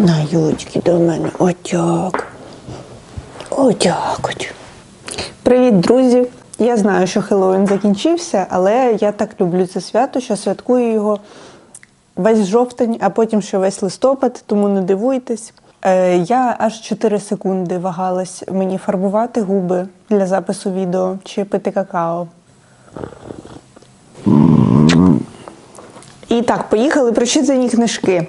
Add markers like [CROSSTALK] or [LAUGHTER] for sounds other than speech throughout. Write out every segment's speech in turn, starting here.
На ючки до мене. Отак. Отак от. Привіт, друзі! Я знаю, що Хеллоуін закінчився, але я так люблю це свято, що святкую його весь жовтень, а потім ще весь листопад, тому не дивуйтесь. Е, я аж 4 секунди вагалась мені фарбувати губи для запису відео чи пити какао. І так, поїхали прочитані книжки.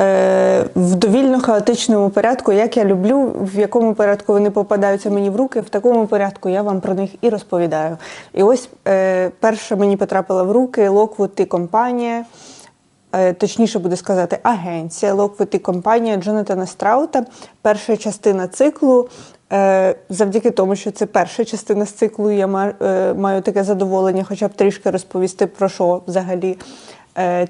Е, в довільно хаотичному порядку, як я люблю, в якому порядку вони попадаються мені в руки, в такому порядку я вам про них і розповідаю. І ось е, перша мені потрапила в руки Локвуд і компанія. Е, Точніше буде сказати, агенція Локвуд і компанія Джонатана Страута. Перша частина циклу. Завдяки тому, що це перша частина з циклу, я ма- маю таке задоволення, хоча б трішки розповісти про що взагалі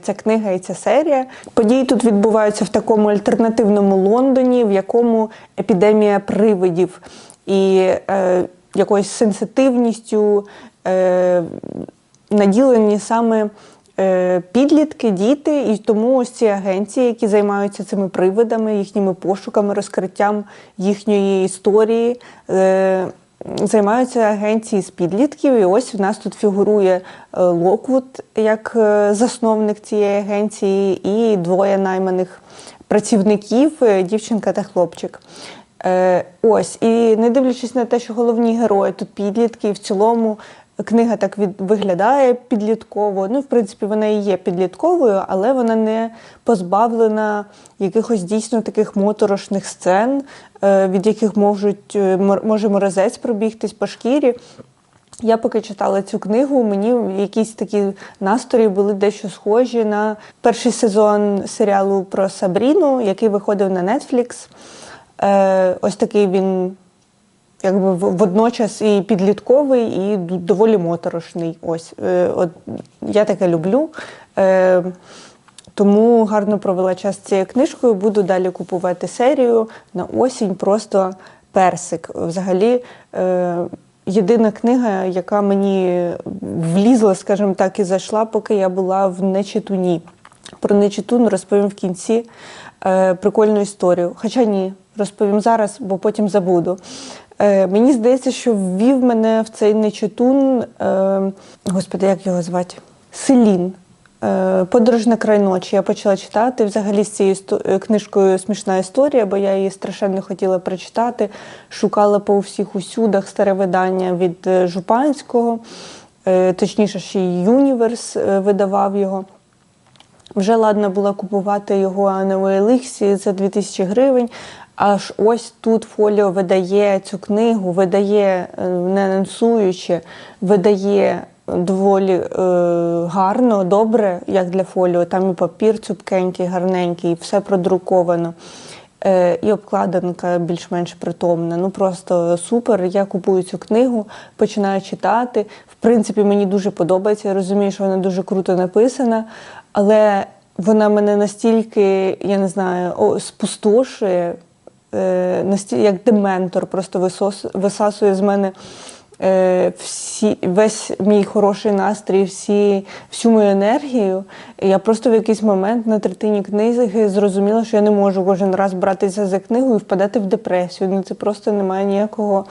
ця книга і ця серія. Події тут відбуваються в такому альтернативному Лондоні, в якому епідемія привидів і е, якоюсь сенситивністю е, наділені саме е, підлітки, діти, і тому ось ці агенції, які займаються цими привидами, їхніми пошуками, розкриттям їхньої історії. Е, Займаються агенції з підлітків, і ось в нас тут фігурує е, Локвуд як е, засновник цієї агенції, і двоє найманих працівників е, дівчинка та хлопчик. Е, ось, і не дивлячись на те, що головні герої тут підлітки, і в цілому книга так від, виглядає підлітково. Ну, в принципі, вона і є підлітковою, але вона не позбавлена якихось дійсно таких моторошних сцен, е, від яких можуть, е, може морозець пробігтись по шкірі. Я поки читала цю книгу, мені якісь такі настрої були дещо схожі на перший сезон серіалу про Сабріну, який виходив на Netflix. Е, ось такий він якби водночас і підлітковий, і доволі моторошний. Ось е, от я таке люблю. Е, тому гарно провела час цією книжкою. Буду далі купувати серію на осінь. Просто персик. Взагалі, е, єдина книга, яка мені влізла, скажімо так, і зайшла, поки я була в Нечитуні. Про Нечитун розповім в кінці е, прикольну історію. Хоча ні, розповім зараз, бо потім забуду. Е, мені здається, що ввів мене в цей Нечитун, е, господи, як його звати? Селін. Е, Подорож на край ночі. Я почала читати. Взагалі з цією книжкою смішна історія, бо я її страшенно хотіла прочитати. Шукала по всіх усюдах старе видання від Жупанського, точніше, ще й Юніверс видавав його. Вже ладна була купувати його на OLX за 2000 гривень. Аж ось тут Фоліо видає цю книгу, видає е, не анонсуючи, видає доволі е, гарно, добре, як для фоліо. Там і папір цупкенький, гарненький, і все продруковано. Е, і обкладинка більш-менш притомна. Ну просто супер. Я купую цю книгу, починаю читати. В принципі, мені дуже подобається. Я розумію, що вона дуже круто написана, але вона мене настільки, я не знаю, спустошує, настільки як дементор, просто висос, висасує з мене. е, Всі, весь мій хороший настрій, всі, всю мою енергію. Я просто в якийсь момент на третині книги зрозуміла, що я не можу кожен раз братися за книгу і впадати в депресію. Ну це просто не має ніякого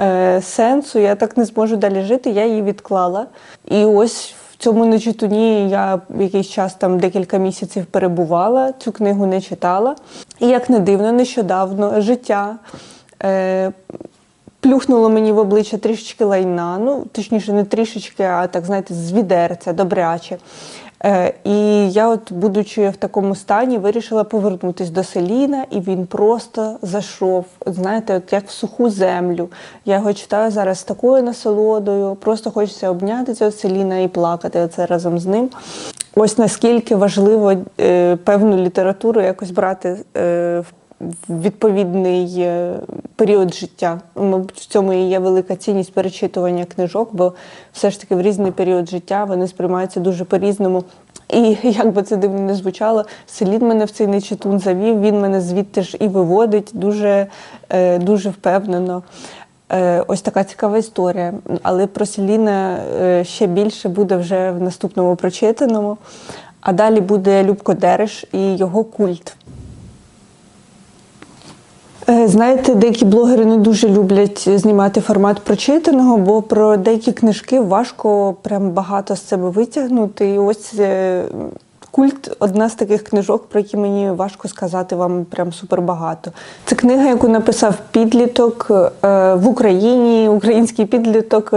е, сенсу. Я так не зможу далі жити. Я її відклала. І ось в цьому нечитуні я якийсь час там декілька місяців перебувала, цю книгу не читала. І як не дивно, нещодавно життя. Е, плюхнуло мені в обличчя трішечки лайна, ну точніше, не трішечки, а так знаєте, з відерця, добряче. Е, і я, от, будучи в такому стані, вирішила повернутися до Селіна, і він просто зайшов, знаєте, от як в суху землю. Я його читаю зараз з такою насолодою, просто хочеться обняти цього Селіна і плакати оце разом з ним. Ось наскільки важливо е, певну літературу якось брати е, в відповідний е, період життя. Мабуть, в цьому і є велика цінність перечитування книжок, бо все ж таки в різний період життя вони сприймаються дуже по-різному. І як би це дивно не звучало, Селін мене в цей нечитун завів, він мене звідти ж і виводить дуже, е, дуже впевнено. Е, Ось така цікава історія. Але про Селіна ще більше буде вже в наступному прочитаному. А далі буде Любко Дереш і його культ. Е, Знаєте, деякі блогери не дуже люблять знімати формат прочитаного, бо про деякі книжки важко прям багато з себе витягнути. І ось е, культ одна з таких книжок, про які мені важко сказати вам прям супер багато. Це книга, яку написав підліток е, в Україні, український підліток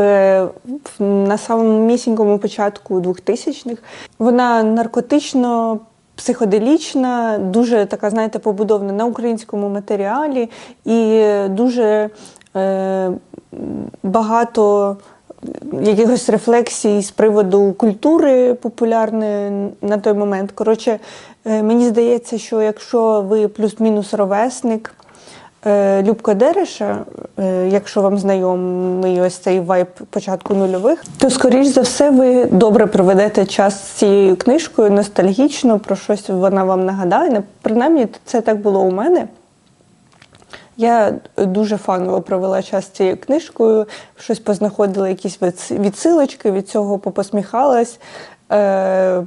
на самому місінькому початку 2000-х. Вона наркотично психоделічна, дуже така, знаєте, побудована на українському матеріалі і дуже е, багато якихось рефлексій з приводу культури популярної на той момент. Коротше, е, мені здається, що якщо ви плюс-мінус ровесник, Любка Дереша, е, якщо вам знайомий ось цей вайб початку нульових, то скоріш за все ви добре проведете час з цією книжкою, ностальгічно про щось вона вам нагадає. Принаймні, це так було у мене. Я дуже фаново провела час цією книжкою, щось познаходила, якісь відсилочки, від цього попосміхалась, е,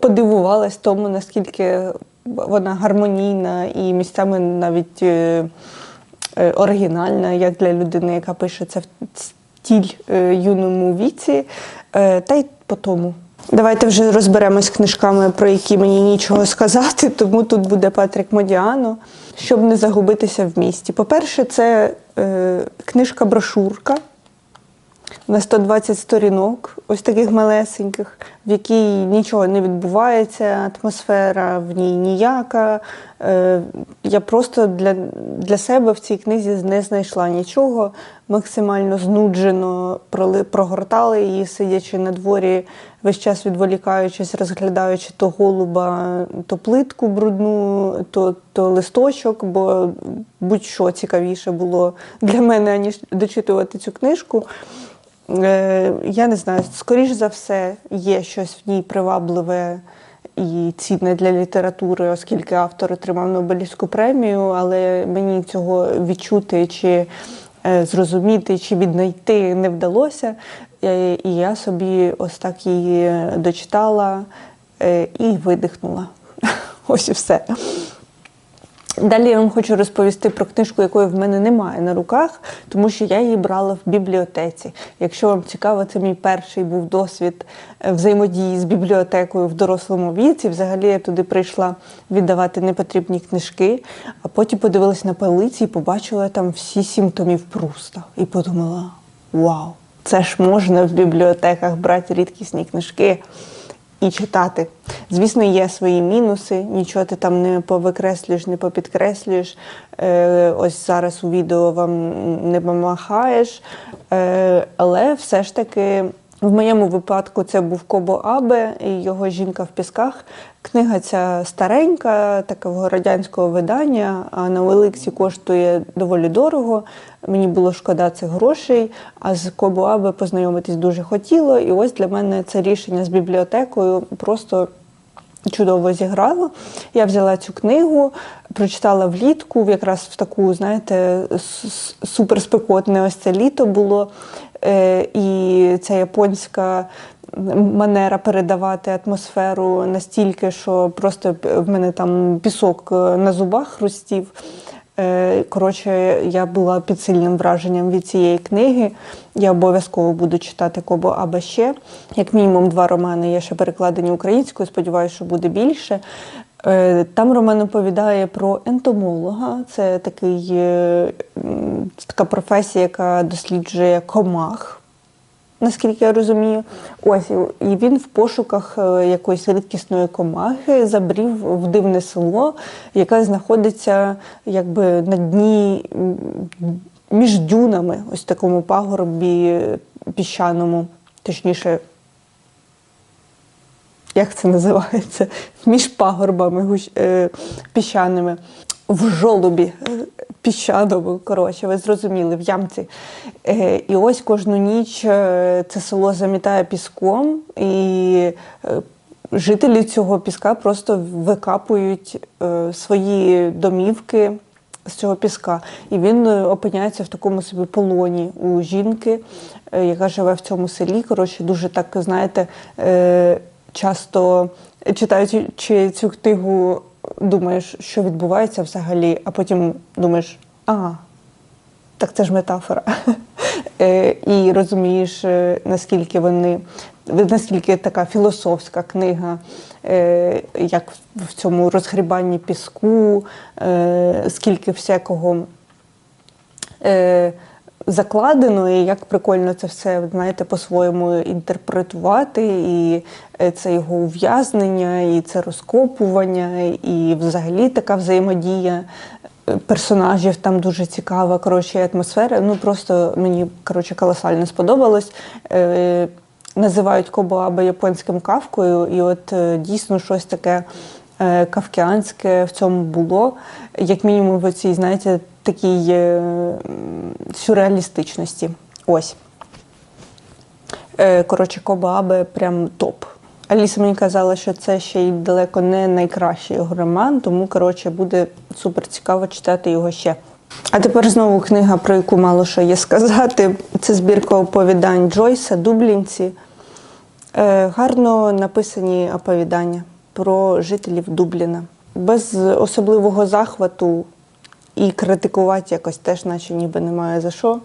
подивувалась тому, наскільки вона гармонійна і місцями навіть е, е, оригінальна, як для людини, яка пише це в стіль е, юному віці, е, та й по тому. Давайте вже розберемось книжками, про які мені нічого сказати, [LAUGHS] тому тут буде Патрік Модіано, щоб не загубитися в місті. По-перше, це е, книжка-брошурка на 120 сторінок, ось таких малесеньких, в якій нічого не відбувається, атмосфера в ній ніяка. Е, Я просто для, для себе в цій книзі не знайшла нічого. Максимально знуджено прогортала її, сидячи на дворі, весь час відволікаючись, розглядаючи то голуба, то плитку брудну, то, то листочок, бо будь-що цікавіше було для мене, аніж дочитувати цю книжку. Е, Я не знаю, скоріш за все, є щось в ній привабливе і цінне для літератури, оскільки автор отримав Нобелівську премію, але мені цього відчути чи е, зрозуміти, чи віднайти не вдалося. Е, І я собі ось так її дочитала і видихнула. [LAUGHS] Ось і все. Далі я вам хочу розповісти про книжку, якої в мене немає на руках, тому що я її брала в бібліотеці. Якщо вам цікаво, це мій перший був досвід е, взаємодії з бібліотекою в дорослому віці. Взагалі я туди прийшла віддавати непотрібні книжки, а потім подивилась на полиці і побачила там всі сім томів Пруста. І подумала: вау, це ж можна в бібліотеках брати рідкісні книжки і читати. Звісно, є свої мінуси, нічого ти там не повикреслюєш, не попідкреслюєш. Е, ось зараз у відео вам не помахаєш. Е, але все ж таки, в моєму випадку це був Кобо Абе і його жінка в пісках. Книга ця старенька, такого радянського видання, а на Олексі коштує доволі дорого. Мені було шкода цих грошей, а з Кобо Абе познайомитись дуже хотіло. І ось для мене це рішення з бібліотекою просто чудово зіграло. Я взяла цю книгу, прочитала влітку, якраз в таку, знаєте, суперспекотне ось це літо було. Е, І ця японська манера передавати атмосферу настільки, що просто в мене там пісок е, на зубах хрустів. Е, Коротше, я була під сильним враженням від цієї книги. Я обов'язково буду читати Кобо Аба ще. Як мінімум два романи є ще перекладені українською, сподіваюся, що буде більше. Е, Там роман оповідає про ентомолога. Це такий, е, така професія, яка досліджує комах наскільки я розумію. Ось і він в пошуках е, якоїсь рідкісної комахи забрів в дивне село, яке знаходиться якби на дні між дюнами, ось такому пагорбі піщаному, точніше. Як це називається? Між пагорбами е, піщаними. В жолобі е, піщаному, коротше, ви зрозуміли, в ямці. Е, і ось кожну ніч це село замітає піском, і жителі цього піска просто викапують свої домівки з цього піска. І він опиняється в такому собі полоні у жінки, яка живе в цьому селі. Коротше, дуже так, знаєте, часто читаючи цю книгу, думаєш, що відбувається взагалі, а потім думаєш, а, так це ж метафора. [LAUGHS] Е, І розумієш, е, наскільки вони, наскільки така філософська книга, е, як в цьому розгрібанні піску, скільки всякого закладено, і як прикольно це все, знаєте, по-своєму інтерпретувати, і е, це його ув'язнення, і це розкопування, і взагалі така взаємодія е, персонажів там дуже цікава. Коротше, атмосфера. Ну просто мені коротше колосально сподобалось. Е, Називають Кобоаба японським кавкою, і от е, дійсно щось таке е, кавкіанське в цьому було, як мінімум в цій, знаєте, такій е, сюрреалістичності. Ось. Е, Коротше, Кобоабе прям топ. Аліса мені казала, що це ще й далеко не найкращий його роман, тому коротше буде супер цікаво читати його ще. А тепер знову книга, про яку мало що є сказати. Це збірка оповідань Джойса, Дублінці. Е, гарно написані оповідання про жителів Дубліна. Без особливого захвату і критикувати якось теж, наче ніби немає за що.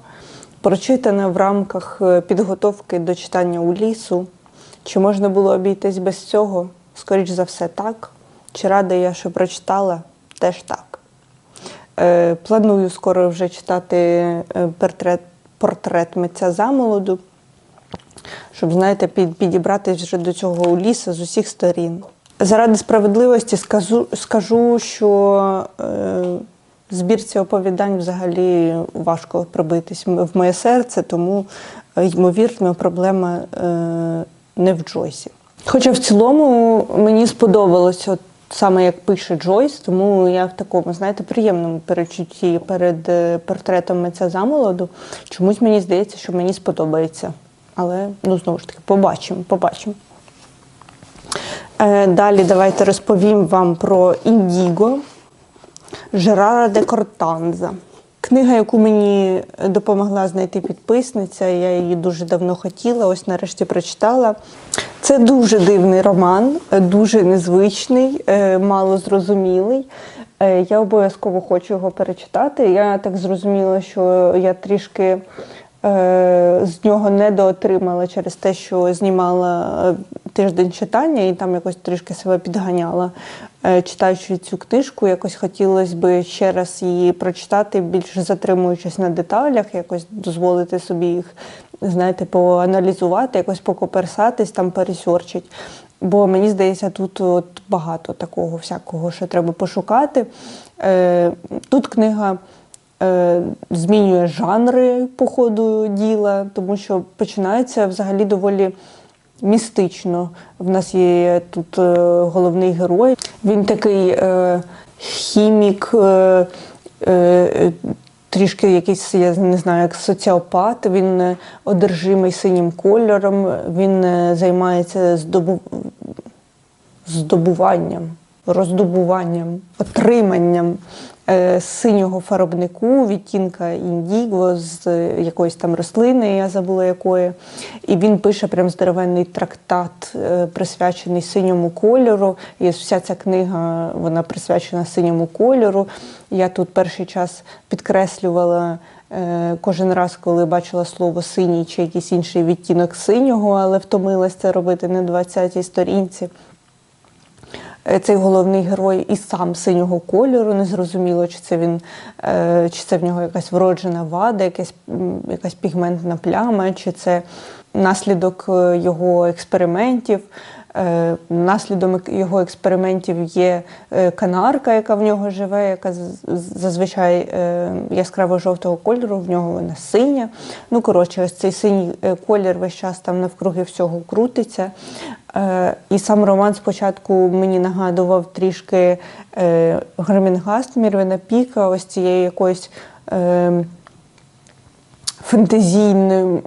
Прочитане в рамках е, підготовки до читання у лісу. Чи можна було обійтись без цього? Скоріш за все, так. Чи рада я, що прочитала? Теж так. Е, планую скоро вже читати е, портрет, портрет митця замолоду, щоб, знаєте, під, підібратись вже до цього у ліса з усіх сторін. Заради справедливості скажу, скажу що е, збірці оповідань взагалі важко пробитись в моє серце, тому, е, ймовірно, проблема е, не в Джойсі. Хоча в цілому мені сподобалось, от саме як пише Джойс, тому я в такому, знаєте, приємному перечутті перед е, портретом митця замолоду. Чомусь мені здається, що мені сподобається. Але ну знову ж таки, побачимо, побачимо. Далі давайте розповім вам про Індіго Жерара де Кортанза. Книга, яку мені допомогла знайти підписниця, я її дуже давно хотіла, ось нарешті прочитала. Це дуже дивний роман, дуже незвичний, е, мало зрозумілий. Е, Я обов'язково хочу його перечитати. Я так зрозуміла, що я трішки з нього недоотримала через те, що знімала е, тиждень читання і там якось трішки себе підганяла. Е, Читаючи цю книжку, якось хотілося б ще раз її прочитати, більше затримуючись на деталях, якось дозволити собі їх, знаєте, поаналізувати, якось покоперсатись, там пересьорчить. Бо мені здається, тут от багато такого всякого, що треба пошукати. Е, Тут книга е, змінює жанри по ходу діла, тому що починається взагалі доволі містично. В нас є тут е, головний герой. Він такий е, хімік, е, е, трішки якийсь, я не знаю, як соціопат. Він е, одержимий синім кольором, він е, займається здобу... здобуванням, роздобуванням, отриманням е, синього фарбнику, відтінка індіго з е, якоїсь там рослини, я забула якої. І він пише прям здоровенний трактат, е, присвячений синьому кольору. І вся ця книга вона присвячена синьому кольору. Я тут перший час підкреслювала. Кожен раз, коли бачила слово синій чи якийсь інший відтінок синього, але втомилась це робити на 20-й сторінці. Е, Цей головний герой і сам синього кольору, незрозуміло, чи це він, е, чи це в нього якась вроджена вада, якась, якась пігментна пляма, чи це наслідок е, його експериментів. Наслідом його експериментів є канарка, яка в нього живе, яка зазвичай яскраво-жовтого кольору, в нього вона синя. Ну, коротше, ось цей синій колір весь час там навкруги всього крутиться. Е, І сам роман спочатку мені нагадував трішки е, Гремінгаст Мірвина Піка, ось цієї якоїсь е, фантазійним,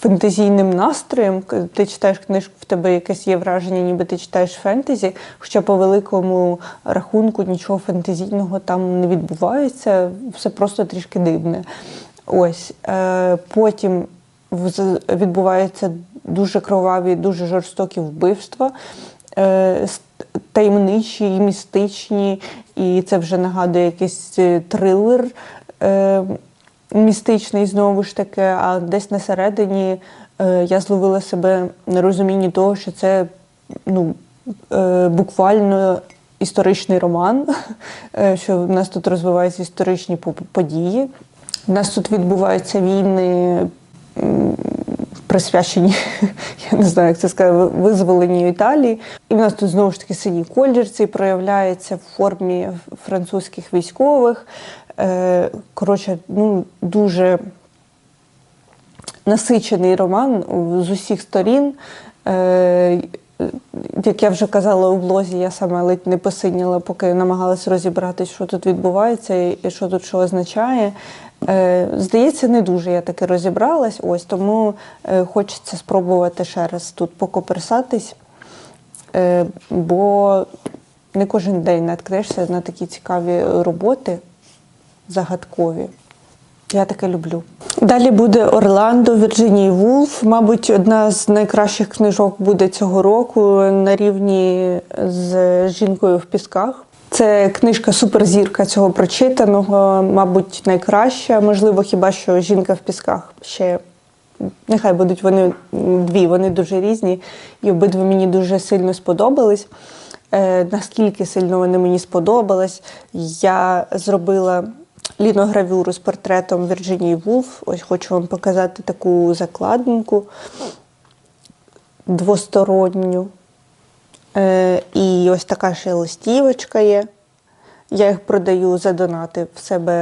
фантазійним настроєм. Ти читаєш книжку, в тебе якесь є враження, ніби ти читаєш фентезі, хоча по великому рахунку нічого фентезійного там не відбувається, все просто трішки дивне. Ось. Е, потім відбуваються дуже кроваві, дуже жорстокі вбивства. Е, таємничі і містичні, і це вже нагадує якийсь е, трилер е, містичний знову ж таки, а десь на середині е, я зловила себе на розумінні того, що це ну, е, буквально історичний роман, [LAUGHS] е, що в нас тут розвиваються історичні події. У нас тут відбуваються війни, присвячені, [LAUGHS] я не знаю, як це сказати, визволенню Італії. І в нас тут знову ж таки синій колір цей проявляється в формі французьких військових. Е, Коротше, ну, дуже насичений роман з усіх сторін. Е, Як я вже казала у блозі, я сама ледь не посиніла, поки намагалась розібратися, що тут відбувається і що тут що означає. Е, Здається, не дуже я таки розібралась, ось тому е, хочеться спробувати ще раз тут покоперсатись, е, бо не кожен день наткнешся на такі цікаві роботи загадкові. Я таке люблю. Далі буде Орландо Вірджинії Вулф. Мабуть, одна з найкращих книжок буде цього року на рівні з жінкою в пісках. Це книжка суперзірка цього прочитаного, мабуть, найкраща. Можливо, хіба що жінка в пісках ще. Нехай будуть вони дві, вони дуже різні, і обидва мені дуже сильно сподобались. Е, наскільки сильно вони мені сподобались, я зробила ліногравюру з портретом Вірджинії Вулф. Ось хочу вам показати таку закладинку двосторонню. Е, і ось така ще листівочка є. Я їх продаю за донати в себе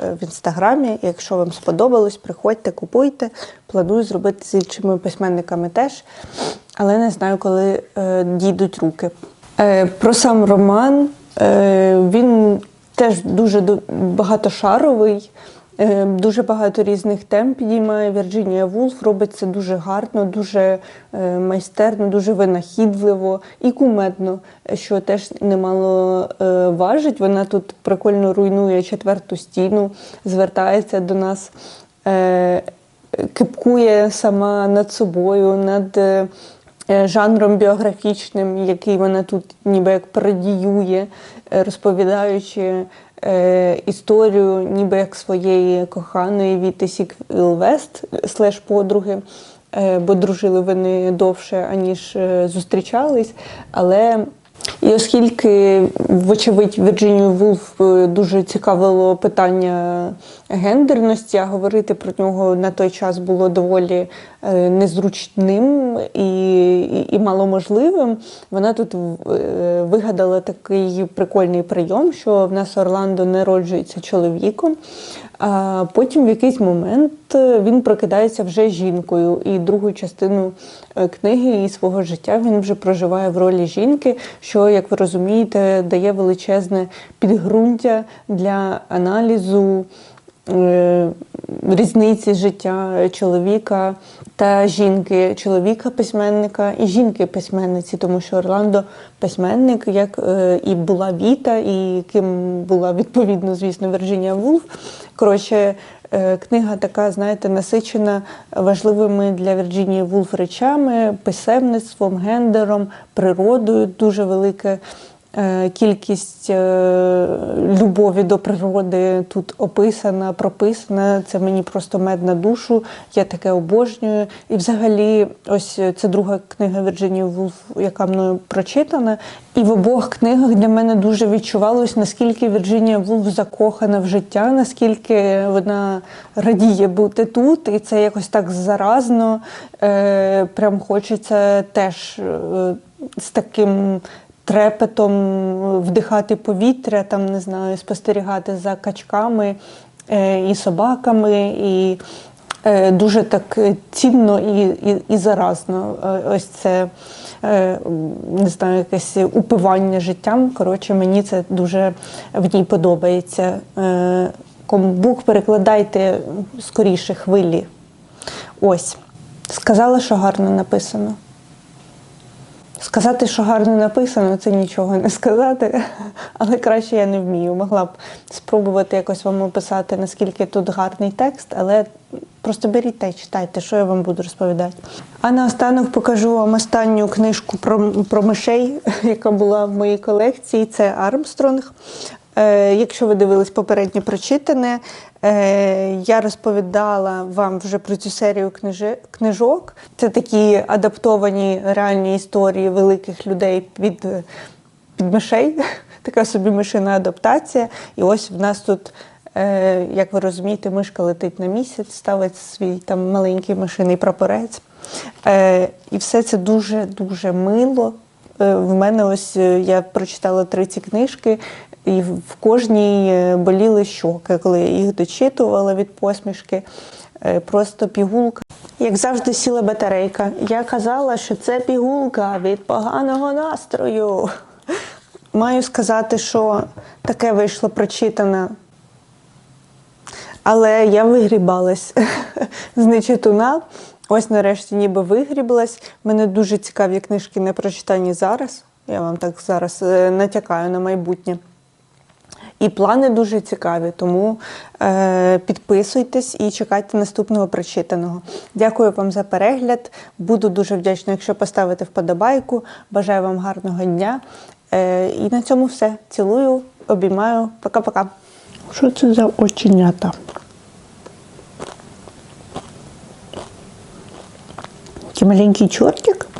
е, в інстаграмі. Якщо вам сподобалось, приходьте, купуйте. Планую зробити з іншими письменниками теж, але не знаю, коли е, дійдуть руки. Е, про сам роман е, він теж дуже багатошаровий. Е, Дуже багато різних тем підіймає Вірджинія Вулф. Робить це дуже гарно, дуже е, майстерно, дуже винахідливо і кумедно, що теж немало е, важить. Вона тут прикольно руйнує четверту стіну, звертається до нас, кипкує сама над собою, над жанром біографічним, який вона тут ніби як пародіює, е, розповідаючи е, історію ніби як своєї коханої Віти Сіквіл-Вест, слеш подруги, е, бо дружили вони довше, аніж е, зустрічались. Але і оскільки, вочевидь, Вірджинію Вулф е, дуже цікавило питання гендерності, а говорити про нього на той час було доволі е, незручним і, і, маломожливим, вона тут е, вигадала такий прикольний прийом, що в нас Орландо народжується чоловіком, а потім в якийсь момент е, він прокидається вже жінкою, і другу частину е, книги і свого життя він вже проживає в ролі жінки, що, як ви розумієте, дає величезне підґрунтя для аналізу різниці життя чоловіка та жінки, чоловіка письменника і жінки письменниці, тому що Орландо письменник, як е, і була Віта, і ким була відповідно, звісно, Вірджинія Вулф. Коротше, е, книга така, знаєте, насичена важливими для Вірджинії Вулф речами, писемництвом, гендером, природою дуже велике. Е, Кількість е, любові до природи тут описана, прописана. Це мені просто мед на душу. Я таке обожнюю. І взагалі, ось це друга книга Вірджинії Вулф, яка мною прочитана. І в обох книгах для мене дуже відчувалось, наскільки Вірджинія Вулф закохана в життя, наскільки вона радіє бути тут, і це якось так заразно. Е, Прям хочеться теж е, з таким трепетом вдихати повітря, там не знаю, спостерігати за качками е, і собаками, і е, дуже так цінно і, і, і заразно. Е, Ось це е, не знаю, якесь упивання життям. Коротше, мені це дуже в ній подобається. Е, Кому Бук перекладайте скоріше хвилі. Ось. Сказала, що гарно написано. Сказати, що гарно написано, це нічого не сказати, але краще я не вмію. Могла б спробувати якось вам описати, наскільки тут гарний текст, але просто беріть та й читайте, що я вам буду розповідати. А наостанок покажу вам останню книжку про, про мишей, яка була в моїй колекції. Це Армстронг. Е, якщо ви дивились попереднє прочитане, е, я розповідала вам вже про цю серію книжок. Це такі адаптовані реальні історії великих людей під, під мишей. [LAUGHS] Така собі мишина адаптація. І ось в нас тут, е, як ви розумієте, мишка летить на місяць, ставить свій там маленький мишиний прапорець. І все це дуже-дуже мило. Е, В мене ось я прочитала три ці книжки, і в кожній е, боліли щоки, коли їх дочитувала від посмішки. Е, Просто пігулка. Як завжди, сіла батарейка. Я казала, що це пігулка від поганого настрою. Маю сказати, що таке вийшло прочитане. Але я вигрібалась [LAUGHS] з нечитуна. Ось нарешті ніби вигріблась. Мене дуже цікаві книжки не прочитані зараз. Я вам так зараз е, натякаю на майбутнє. І плани дуже цікаві, тому е, підписуйтесь і чекайте наступного прочитаного. Дякую вам за перегляд. Буду дуже вдячна, якщо поставите вподобайку. Бажаю вам гарного дня. Е, і на цьому все. Цілую, обіймаю. Пока-пока. Що це за оченята? Маленький чортик.